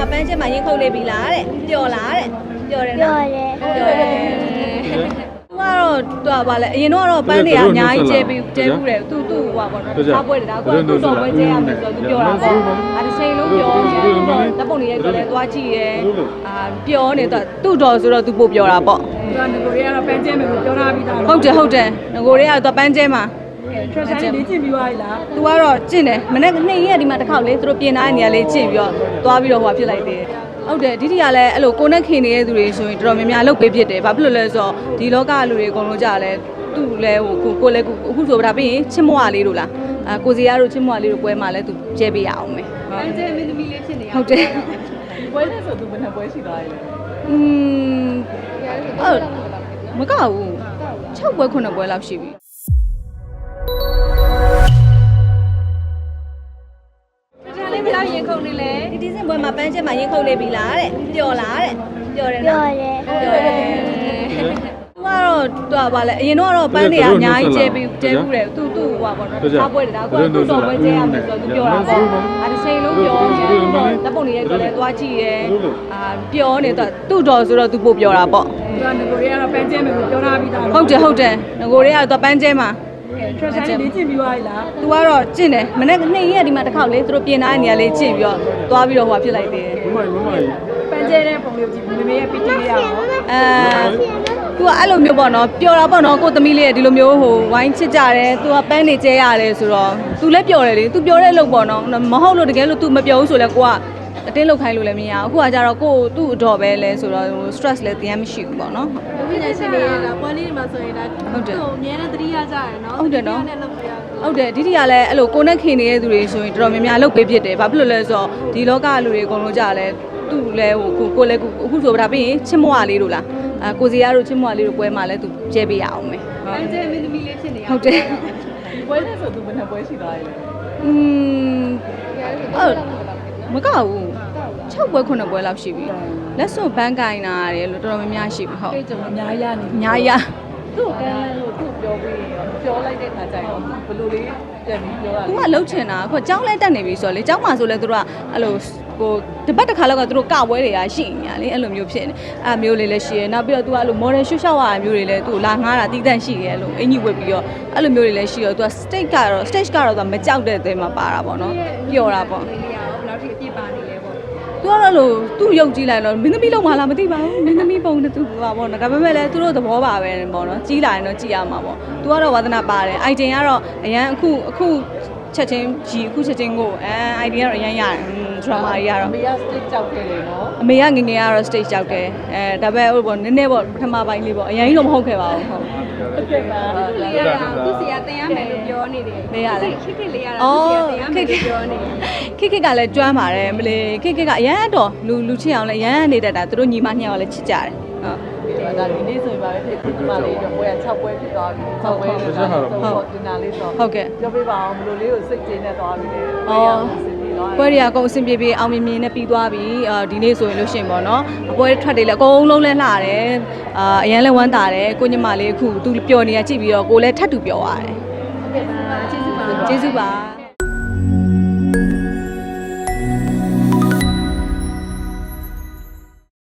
မှာပန်းချက်မှာရင်ခုန်နေပြီလားတဲ့ပျော်လားတဲ့ပျော်တယ်ပြောနော်တယ်ပျော်တယ်သူကတော့သူကဗာလဲအရင်တော့ကတော့ပန်းတွေကအများကြီးကျဲပြီးကျဲဘူးတယ်သူသူ့ဟိုပါပေါ့နော်စားပွဲတယ်ဒါကသူ့တော်ပွဲကျဲရမယ်ဆိုတော့သူပြောတာပေါ့အဲတစ်ချိန်လုံးပြောတယ်သူတော့တပ်ပုံတွေရဲ့ပြောလဲသွားကြည့်ရဲအာပြောနေတော့သူ့တော်ဆိုတော့သူပို့ပြောတာပေါ့သူကငကိုတွေကတော့ပန်းကျဲမယ်ကိုပြောထားပြီးသားဟုတ်တယ်ဟုတ်တယ်ငကိုတွေကတော့ပန်းကျဲမှာ ထရက်ဆိုင်လေးကျင့်ပြီးသွားပြီလား ။ तू ကတော့ကျင့်တယ်။မနေ့နေ့ရက်ဒီမှာတစ်ခေါက်လေသူတို့ပြင်ထားတဲ့နေရာလေးကျင့်ပြီးတော့သွားပြီးတော့ဟိုဖြစ်လိုက်တယ်။ဟုတ်တယ်ဒီဒီကလည်းအဲ့လိုကိုနဲ့ခင်နေတဲ့သူတွေဆိုရင်တော်တော်များများလုပ်ပေးဖြစ်တယ်။ဘာဖြစ်လို့လဲဆိုတော့ဒီလောကလူတွေအကုန်လုံးကြာလဲသူ့လဲဟိုကိုကိုလဲအခုဆိုဒါပြီးရင်ချစ်မွားလေးတို့လား။အာကိုစီရတို့ချစ်မွားလေးတို့ပွဲမှာလဲသူကျဲပေးရအောင်မယ် ပန်းကျဲမင်းသမီးလေးဖြစ်နေရ ။ဟုတ်တယ် ဒီပွဲနဲ့ဆိုသူဘယ်နှပွဲရှိသွားလဲ ။อืมအဲ့မကဘူး။6ပွဲ9ပွဲလောက်ရှိပြီ။ ပွဲမှာပန်းချက်မှာရင်ခုန်နေပြီလားတဲ့ပျော်လားတဲ့ပျော်တယ်ပြောနော်တယ်ပြောတယ်သူကတော့သူကဗာလဲအရင်တော့ကတော့ပန်းတွေကအများကြီးကျဲပြီးကျဲဘူးတယ်သူသူ့ဟိုပါပေါ့နော်စားပွဲတယ်ဒါကသူ့တော်ပွဲကျဲရမယ်ဆိုတော့သူပြောတာပေါ့အဲတစ်ချိန်လုံးပြောတယ်သူတော့တပ်ပုံတွေရဲ့ပြောလဲသွားကြည့်ရဲအာပြောနေတော့သူ့တော်ဆိုတော့သူပို့ပြောတာပေါ့သူကငကိုတွေကတော့ပန်းကျဲမယ်ကိုပြောထားပြီးသားဟုတ်တယ်ဟုတ်တယ်ငကိုတွေကတော့ပန်းကျဲမှာ ထရက်ဆိုင်လေးကျင့်ပြီးသွားပြီလားသူကတော့ကျင့်တယ်မနေ့နေ့ရက်ဒီမှာတစ်ခေါက်လေသူတို့ပြင်ထားတဲ့နေရာလေးကျင့်ပြီးတော့သွားပြီးတော့ဟိုဖြစ်လိုက်တယ်မမမမကြီးပန်းကျဲတဲ့ပုံလေးကိုကြည့်မမေရဲ့ပီတီလေးရအောင်အဲသူကအဲ့လိုမျိုးပေါ့နော်ပျော်တာပေါ့နော်ကိုသမီးလေးကဒီလိုမျိုးဟိုဝိုင်းချစ်ကြတယ်သူကပန်းနေကျဲရတယ်ဆိုတော့သူလည်းပျော်တယ်လေသူပျော်တဲ့အလုပ်ပေါ့နော်မဟုတ်လို့တကယ်လို့ तू မပျော်ဘူးဆိုလဲကိုကအတင်းလောက်ခိုင်းလို့လည်းမရဘူးအခုကကြတော့ကိုသူ့အတော်ပဲလဲဆိုတော့ဟို stress လည်းတရားမရှိဘူးပေါ့နော် ဝိညာဉ်ရှင်တွေကပွဲလေးတွေမှာဆိုရင်ဒါဟုတ်တယ်သူ့ကိုအများနဲ့သတိရကြရတယ်နော်ဟုတ်တယ်နော်သတိရနဲ့လုပ်ပြရအောင်ဟုတ်တယ်ဒီဒီကလည်းအဲ့လိုကိုနဲ့ခင်နေတဲ့သူတွေဆိုရင်တော်တော်များများလုပ်ပေးဖြစ်တယ်ဘာဖြစ်လို့လဲဆိုတော့ဒီလောကလူတွေအကုန်လုံးကြာလဲသူ့လဲဟိုကိုကိုလဲအခုဆိုဒါပြီးရင်ချစ်မွားလေးတို့လားအာကိုစီရတို့ချစ်မွားလေးတို့ပွဲမှာလဲသူကျဲပေးရအောင်မယ်ပန်းကျဲမင်းသမီးလေးဖြစ်နေရဟုတ်တယ်ဒီပွဲနဲ့ဆိုသူဘယ်နှပွဲရှိသွားလဲอืมအဲ့မကဘူး 6ပွဲ9ပွဲလောက်ရှိပြီလက်စွပ်ဘန်းကင်နာရတယ်လို့တော်တော်များများရှိပြီဟုတ်အဲ့ကြောင့်အများရနေအများကြီးသူ့ကိုကမ်းလန်းလို့သူ့ပြောပြီးရင်ပြောလိုက်တဲ့ခါကျရင်ဘယ်လိုလေးတက်ပြီးပြောရသူလဲကလှုပ်ချင်တာအခုကျောင်းလဲတက်နေပြီဆိုတော့လေကျောင်းမှာဆိုလဲသူတို့ကအဲ့လိုဟိုတပတ်တစ်ခါလောက်ကသူတို့ကပွဲတွေကရှိညာလေအဲ့လိုမျိုးဖြစ်နေအဲ့မျိုးလေးလည်းရှိရနောက်ပြီးတော့သူကအဲ့လို model ရှုပ်ရှောက်ရတာမျိုးတွေလည်းသူ့လာငားတာတီးတန့်ရှိရဲလို့အင်ကြီးဝက်ပြီးတော့အဲ့လိုမျိုးတွေလည်းရှိတော့သူက stage ကတော့ stage ကတော့သူကမကြောက်တဲ့အသေးမှာပါတာပေါ့နော်ပျော်တာပေါ့လေးရအောင်ဘယ်လောက်ထိအပြည့်ပါနေလဲပေါ့ သူကတော့အဲ့လိုသူ့ရုပ်ကြည့်လိုက်တော့မင်းသမီးလုံးမလားမသိပါဘူးမင်းသမီးပုံနဲ့သူပါပေါ့နော်ဒါပေမဲ့လည်းသူတို့သဘောပါပဲပေါ့နော်ကြီးလာရင်တော့ကြည့်ရမှာပေါ့သူကတော့ဝါသနာပါတယ်အိုင်တင်ကတော့အရန်အခုအခုချက်ချင်းကြီးအခုချက်ချင်းကိုအဲအိုင်တင်ကတော့အရန်ရတယ်ဒရမာကြီးကတော့မေကစတစ်ကြောက်တယ်လေနော်အမေကငယ်ငယ်ကတော့ stage ရောက်တယ်အဲဒါပေမဲ့ဟိုပေါ့နည်းနည်းပေါ့ပထမပိုင်းလေးပေါ့အရင်ကြီးတော့မဟုတ်ခဲ့ပါဘူးဟုတ်ဟုတ်ကဲ့ပါသူ့လေးရတာသူ့စီကတင်ရမယ်လို့ပြောနေတယ်မေးရလဲခစ်ခစ်လေးရတာအော်သူ့စီကတင်ရမယ်လို့ပြောနေတယ် ခိခိကလည်းကျွမ်းပါတယ်မလေးခိခိကအရန်တော့လူလူချစ်အောင်လည်းရန်နေတတ်တာသူတို့ညီမနှစ်ယောက်လည်းချစ်ကြတယ်ဟုတ်ဒါဒီနေ့ဆိုရင်ပါပဲဖြစ်ဒီမှာလေးတော့ပွဲက6ပွဲဖြစ်သွားပြီ6ပွဲဖြစ်သွားပြီဆိုတော့ဒီနာလေးဆိုဟုတ်ကဲ့ပြောပြပါအောင်ဘယ်လိုလေးကိုစိတ်ကျင်းနေသွားပြီလဲအော်ပွဲရအောင်စီပြီးတော့ပွဲတွေကအကုန်အဆင်ပြေပြေအောင်မြင်မြင်နဲ့ပြီးသွားပြီအာဒီနေ့ဆိုရင်လို့ရှရင်ပေါ့နော်အပွဲထွက်တွေလည်းအကုန်လုံးလဲလှတယ်အာအရန်လဲဝမ်းသာတယ်ကိုညမလေးအခုသူပျော်နေရကြည့်ပြီးတော့ကိုလည်းထပ်တူပျော်ရတယ်ကျေးဇူးပါကျေးဇူးပါ